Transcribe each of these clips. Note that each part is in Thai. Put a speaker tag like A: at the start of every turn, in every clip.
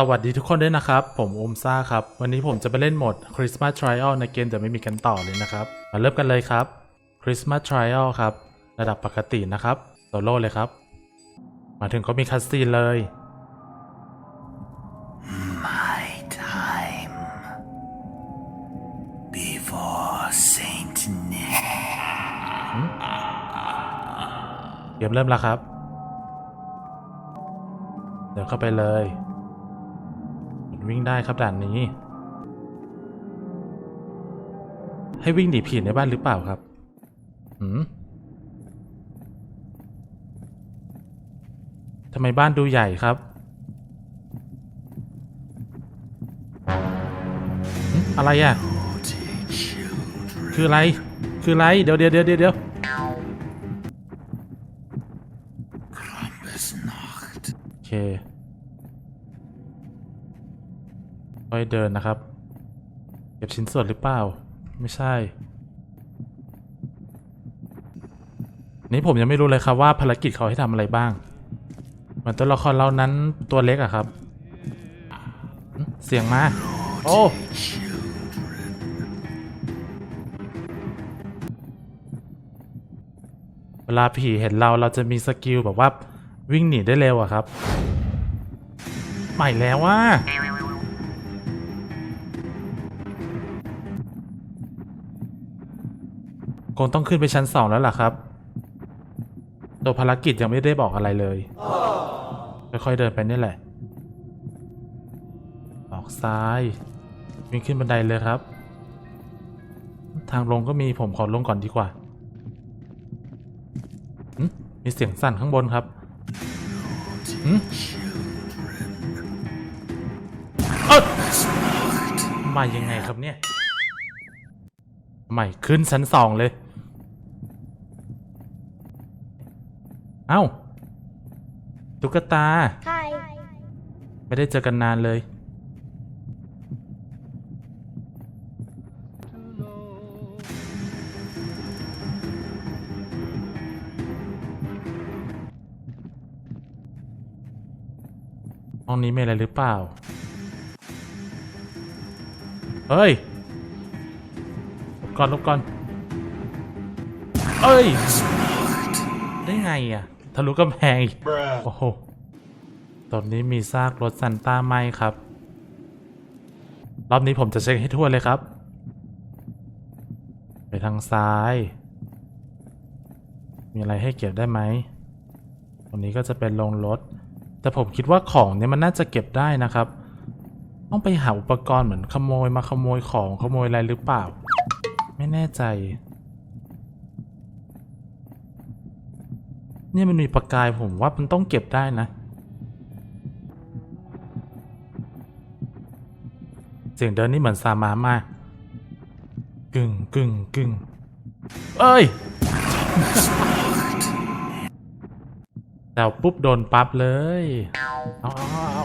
A: สวัสดีทุกคนด้วยนะครับ ผมโอมซ่าครับ วันนี้ผมจะไปเล่นโหมด Christmas Trial ในเกมจะไม่มีกันต่อเลยนะครับ มาเริ่มกันเลยครับ Christmas Trial ครับ ระดับปกตินะครับโซโล่เลยครับ มาถึงก็มีคัสซีนเลย
B: My time before Saint Nick.
A: เกมเริ่มแล้วครับ เดินเข้าไปเลย วิ่งได้ครับด่านนี้ ให้วิ่งหนีผีในบ้านหรือเปล่าครับหืมทำไมบ้านดูใหญ่ครับอะไรอะ คืออะไร คืออะไร เดี๋ยวเดี๋ยวเดี๋ยวเดี๋ยวโอเค ค่อยเดินนะครับ เก็บชิ้นส่วนหรือเปล่า ไม่ใช่ นี่ผมยังไม่รู้เลยครับว่าภารกิจเขาให้ทำอะไรบ้าง เหมือนตัวละครเรานั้นตัวเล็กอะครับ เสียงมา โอ้เวลาผีเห็นเราเราจะมีสกิลแบบว่าวิ่งหนีได้เร็วอะครับ ใหม่แล้วว่า คงต้องขึ้นไปชั้นสองแล้วล่ะครับตัวภารกิจยังไม่ได้บอกอะไรเลย ค่อยๆเดินไปนี่แหละ ออกซ้ายวิ่งขึ้นบันไดเลยครับ ทางลงก็มีผมขอลงก่อนดีกว่า มีเสียงสั่นข้างบนครับหึเอ้ยมายังไงครับเนี่ย ใหม่ขึ้นชั้นสองเลย เอ้า ตุ๊กตา
C: Hi.
A: ไม่ได้เจอกันนานเลย ห้องนี้มีอะไรหรือเปล่า เฮ้ยหลบก่อนหลบก่อน เอ้ย ได้ไงอะ ทะลุกำแพงอีกโอ้โหตอนนี้มีซากรถซันต้าไหมครับ รอบนี้ผมจะเช็คให้ทั่วเลยครับ ไปทางซ้าย มีอะไรให้เก็บได้ไหมตรงนี้ก็จะเป็นโรงรถ แต่ผมคิดว่าของเนี่ยมันน่าจะเก็บได้นะครับ ต้องไปหาอุปกรณ์เหมือนขโมยมาขโมยของขโมยอะไรหรือเปล่า ไม่แน่ใจ เนี่ยมันมีประกายผมว่ามันต้องเก็บได้นะ เสียงเดินนี่เหมือนซามามากกึ่งกึ่งกึ่งเอ้ยแต่ปุ๊บโดนปั๊บเลย เอาเอา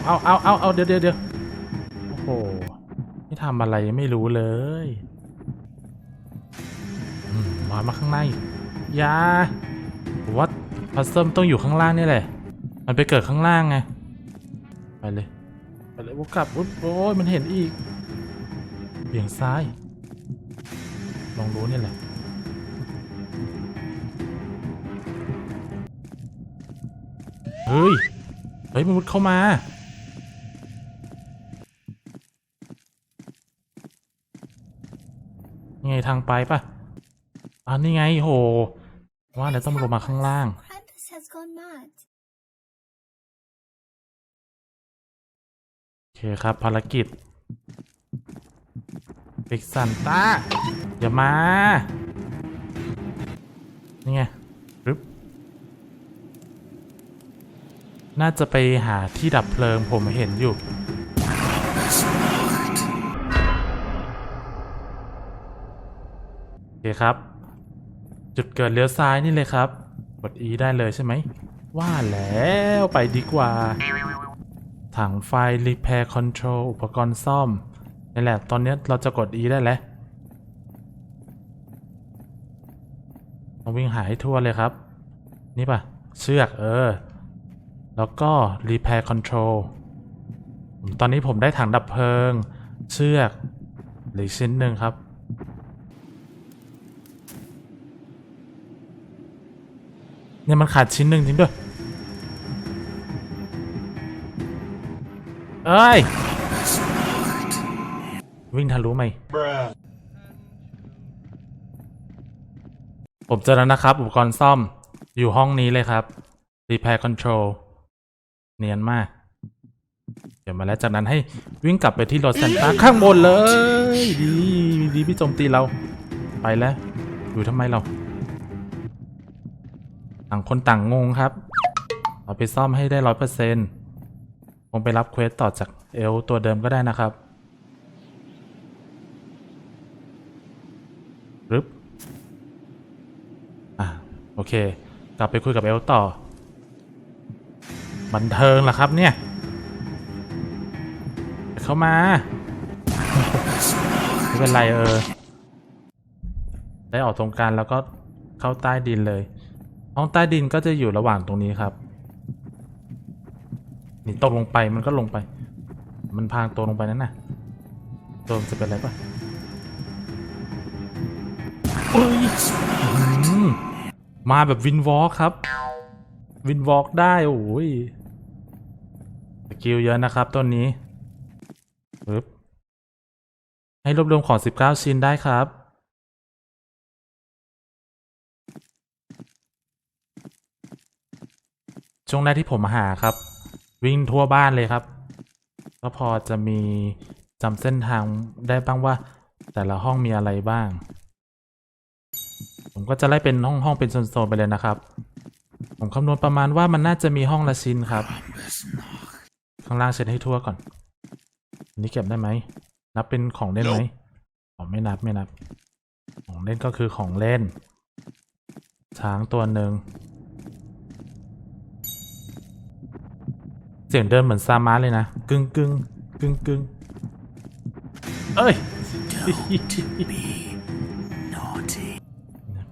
A: เอาเอาเอาเอาเดี๋ยวเดี๋ยวเดี๋ยวโอ้โหไม่ทำอะไรไม่รู้เลยมามาข้างในยาผมว่า พัซเซิลต้องอยู่ข้างล่างนี่แหละ มันไปเกิดข้างล่างไง ไปเลย ไปเลยวกกลับโอ้ยมันเห็นอีก เบี่ยงซ้าย ลองรู้นี่แหละ เฮ้ย เฮ้ยมันมุดเข้ามา ไงทางไปปะอ่านี่ไงโหว่าแล้วต้องลงมาข้างล่าง
C: Krampus has gone mad.
A: โอเคครับภารกิจปิกซันต้าอย่ามา นี่ไงรึบน่าจะไปหาที่ดับเพลิงผมเห็นอยู่ โอเคครับ จุดเกิดเลี้ยวซ้ายนี่เลยครับ กด E ได้เลยใช่ไหม ว่าแล้วไปดีกว่า ถังไฟ Repair Control อุปกรณ์ซ่อมนี่แหละ ตอนนี้เราจะกด E ได้แล้วต้องวิ่งหาให้ทั่วเลยครับ นี่ปะเชือกเออ แล้วก็ Repair Control ตอนนี้ผมได้ถังดับเพลิง เชือกเหลือชิ้นหนึ่งครับ เนี่ยมันขาดชิ้นหนึ่งจริงด้วยเอ้ย วิ่งทะลุไหม ผมเจอแล้วนะครับ อุปกรณ์ซ่อมอยู่ห้องนี้เลยครับ Repair Control เนียนมาก เดี๋ยวมาแล้วจากนั้นให้วิ่งกลับไปที่รถเซนต้าข้างบนเลย ดี ดีพี่โจมตีเรา ไปแล้ว อยู่ทำไมเรา ต่างคนต่างงงครับ เอาไปซ่อมให้ได้ร้อยเปอร์เซ็นต์คงไปรับเควสต่อจากเอลตัวเดิมก็ได้นะครับรึบอะโอเค กลับไปคุยกับเอลต่อ บันเทิงเหรอครับเนี่ย เข้ามา ไม่เป็นไรเออ ได้ออกตรงกลารแล้วก็เข้าใต้ดินเลย ห้องใต้ดินก็จะอยู่ระหว่างตรงนี้ครับ นี่ตกลงไปมันก็ลงไป มันพางตัวลงไปนั่นน่ะตัวมันจะเป็นอะไรปะมาแบบวินวอล์คครับ วินวอล์กได้โอ้ยสกิลเยอะนะครับต้นนี้ปึ๊บให้รวบรวมของ 19 ชิ้นได้ครับ ช่วงแรกที่ผมมาหาครับ วิ่งทั่วบ้านเลยครับ ก็พอจะมีจำเส้นทางได้บ้างว่า แต่ละห้องมีอะไรบ้าง ผมก็จะไล่เป็นห้องห้องเป็นโซนๆไปเลยนะครับ ผมคำนวณประมาณว่ามันน่าจะมีห้องละชิ้นครับ ข้างล่างเช็ดให้ทั่วก่อนอันนี้เก็บได้ไหมนับเป็นของเล่นไหมอ๋อไม่นับไม่นับ ของเล่นก็คือของเล่น ช้างตัวหนึ่ง เสียงเดินเหมือนซามาเลยนะกึ่งกึ่งกึ่งกึ่งเอ้ย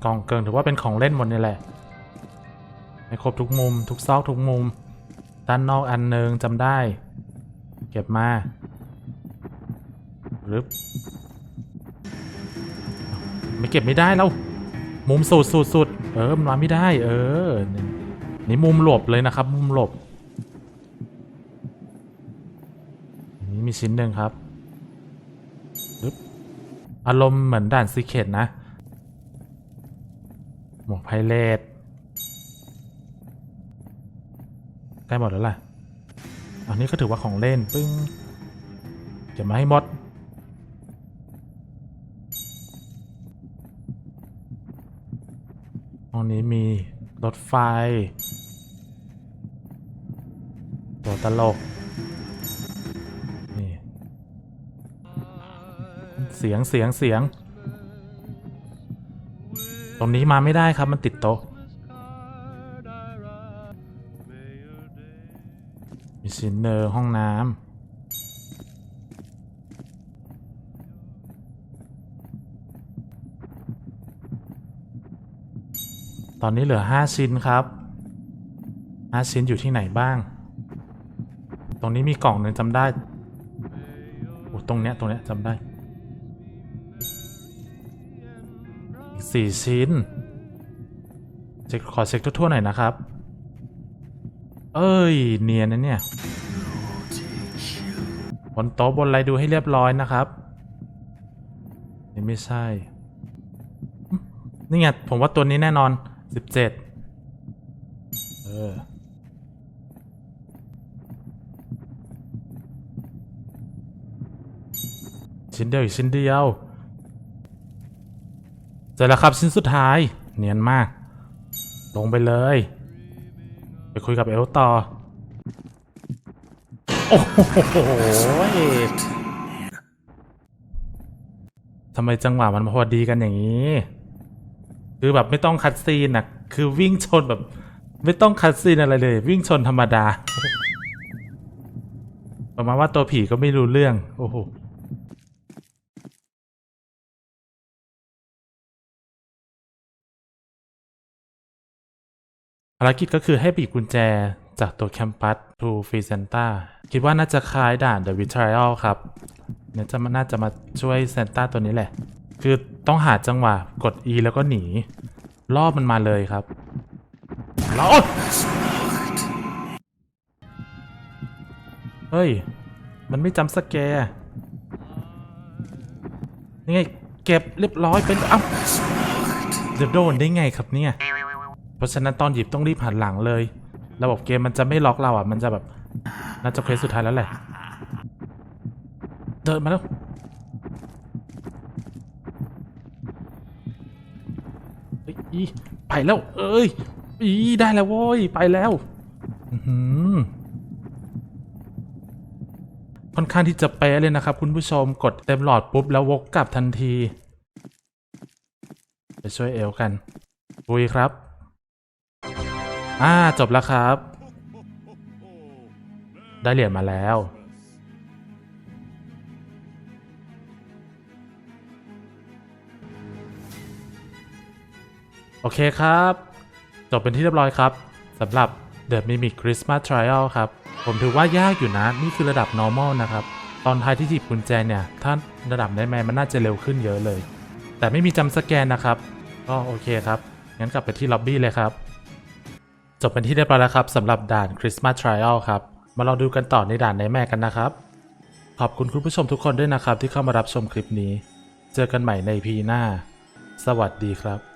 A: กล่องเกิงถือว่าเป็นของเล่นหมดนี่แหละในครบทุกมุม ทุกซอกทุกมุม ด้านนอกอันหนึ่งจำได้ เก็บมาหรึบไม่เก็บไม่ได้แล้ว มุมสุดสุดสุดเออมันมาไม่ได้ เออ นี่มุมหลบเลยนะครับ มุมหลบอันนี้ มีชิ้นหนึ่งครับอารมณ์เหมือนด่านซีเคตนะ หมวกไพเรตใกล้หมดแล้วล่ะ อันนี้ก็ถือว่าของเล่น ปึ้งเก็บมาให้หมดห้องนี้มีรถไฟ ตัวตลก เสียงเสียงเสียง ตรงนี้มาไม่ได้ครับมันติดโต๊ะมีชินเนอร์ห้องน้ำตอนนี้เหลือห้าชิ้นครับห้าชิ้นอยู่ที่ไหนบ้าง ตรงนี้มีกล่องหนึ่งจำได้โอ้ตรงเนี้ย ตรงเนี้ยจำได้ สี่ชิ้นเช็คขอเช็คทั่วๆหน่อยนะครับ เอ้ย เนียนนะเนี่ยบนโต๊ะบนอะไรดูให้เรียบร้อยนะครับ นี่ไม่ใช่ นี่ไง ผมว่าตัวนี้แน่นอนสิบเจ็ดเออชิ้นเดียวอีกชิ้นเดียว เสร็จแล้วครับชิ้นสุดท้าย เนียนมาก ลงไปเลย ไปคุยกับเอลต่อ โอ้โหทำไมจังหวะมันพอดีกันอย่างนี้ คือแบบไม่ต้องคัดซีนอะคือวิ่งชนแบบ ไม่ต้องคัดซีนอะไรเลย วิ่งชนธรรมดาประมาณว่าตัวผีก็ไม่รู้เรื่อง โอ้โห ภารกิจก็คือให้บีบกุญแจจากตัวแคมปัสทูฟรีเซนต้าคิดว่าน่าจะคล้ายด่าน The Vitriol ครับเนี่ยจะมาน่าจะมาช่วยเซนต้าตัวนี้แหละ คือต้องหาจังหวะกด E แล้วก็หนี รอบมันมาเลยครับแล้วเฮ้ย มันไม่จำสแกร์นี่ไง เก็บเรียบร้อยเป็นอ้าวจะโดนได้ไงครับเนี่ย เพราะฉะนั้นตอนหยิบต้องรีบหันหลังเลย ระบบเกมมันจะไม่ล็อกเราอะ มันจะแบบน่าจะเควสสุดท้ายแล้วแหละ เดินมาแล้วเฮ้ยอีไปแล้ว เอ้ย อีได้แล้วโว้ย ไปแล้วค่อนข้างที่จะเป๊ะเลยนะครับ คุณผู้ชมกดเต็มหลอดปุ๊บแล้ววกกลับทันที ไปช่วยเอลกันปุยครับ อ่าจบแล้วครับ ได้เหรียญมาแล้ว โอเคครับ จบเป็นที่เรียบร้อยครับสำหรับ The Mimic Christmas Trial ครับ ผมถือว่ายากอยู่นะ นี่คือระดับ normal นะครับ ตอนท้ายที่หยิบกุญแจเนี่ย ถ้าระดับได้แมนมันน่าจะเร็วขึ้นเยอะเลย แต่ไม่มีจำสแกนนะครับ ก็โอเคครับ งั้นกลับไปที่ล็อบบี้เลยครับ จบเป็นที่เรียบร้อยแล้วครับสำหรับด่าน Christmas Trial ครับ มาลองดูกันต่อในด่านในแม่กันนะครับ ขอบคุณคุณผู้ชมทุกคนด้วยนะครับที่เข้ามารับชมคลิปนี้ เจอกันใหม่ในพีหน้า สวัสดีครับ